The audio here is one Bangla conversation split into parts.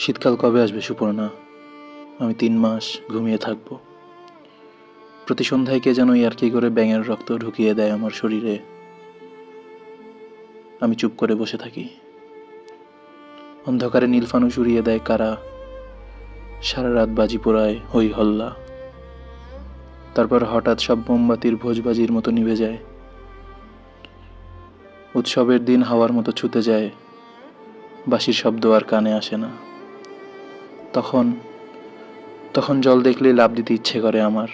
শীতকাল কবে আসবে সুপর্ণা? আমি তিন মাস ঘুমিয়ে থাকব। প্রতি সন্ধ্যায় কে যেন ইয়ার্কি করে ব্যাঙের রক্ত ঢুকিয়ে দেয় আমার শরীরে। আমি চুপ করে বসে থাকি। অন্ধকারে নীলফানুস উড়িয়ে দেয় কারা। সারা রাত বাজি পোড়ায় হই হল্লা। তারপর হঠাৎ সব মোমবাতির ভোজবাজির মতো নিভে যায়। উৎসবের দিন হাওয়ার মতো ছুতে যায়। বাঁশির শব্দ আর কানে আসে না। তখন তখন জল দেখলেই লাভ দিতে ইচ্ছে করে আমার।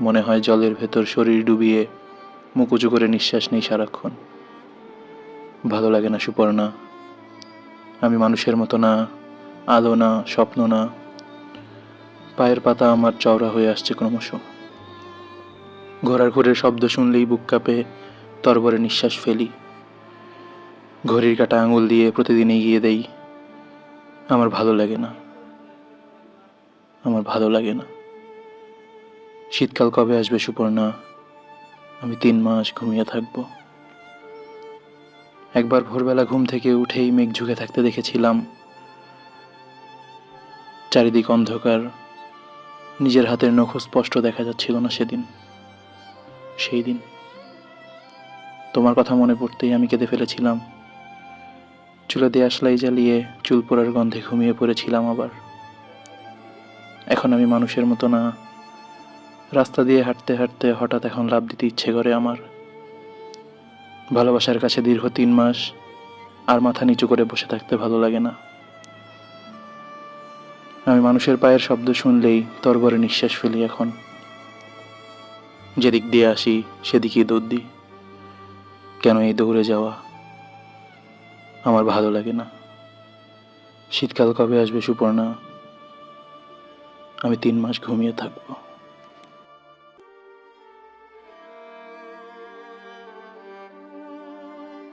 মনে হয় জলের ভেতর শরীর ডুবিয়ে মুখ উঁচু করে নিঃশ্বাস নেই সারাক্ষণ। ভালো লাগে না, সুপর্ণা। আমি মানুষের মতো না, আলো না, স্বপ্ন না। পায়ের পাতা আমার চওড়া হয়ে আসছে ক্রমশ। ঘোড়ার ঘুরের শব্দ শুনলেই বুক কাঁপে, তরবরে নিঃশ্বাস ফেলি। ঘড়ির কাটা আঙুল দিয়ে প্রতিদিন এগিয়ে দেই। আমার ভালো লাগে না। আমার ভালো লাগে না। শীতকাল কবে আসবে সুপর্ণা? আমি তিন মাস ঘুমিয়ে থাকব। একবার ভোরবেলা ঘুম থেকে উঠেই মেঘ ঝুঁকে থাকতে দেখেছিলাম। চারিদিক অন্ধকার। নিজের হাতের নখ স্পষ্ট দেখা যাচ্ছিল না সেদিন। সেই দিন। তোমার কথা মনে পড়তেই আমি কেঁদে ফেলেছিলাম। চুলে দেয়া সেলাই জ্বালিয়ে চুল পোড়ার গন্ধে ঘুমিয়ে পড়েছিলাম আবার। এখন আমি মানুষের মতো না। রাস্তা দিয়ে হাঁটতে হাঁটতে হঠাৎ এখন লাভ দিতে ইচ্ছে করে আমার। ভালোবাসার কাছে দীর্ঘ তিন মাস, আর মাথা নিচু করে বসে থাকতে ভালো লাগে না। আমি মানুষের পায়ের শব্দ শুনলেই তরবরে নিঃশ্বাস ফেলি এখন। যেদিক দিয়ে আসি, সেদিকেই দৌড় দিই। কেন এই দৌড়ে যাওয়া? আমার ভালো লাগে না। শীতকাল কবে আসবে সুপর্ণা? আমি তিন মাস ঘুমিয়ে থাকব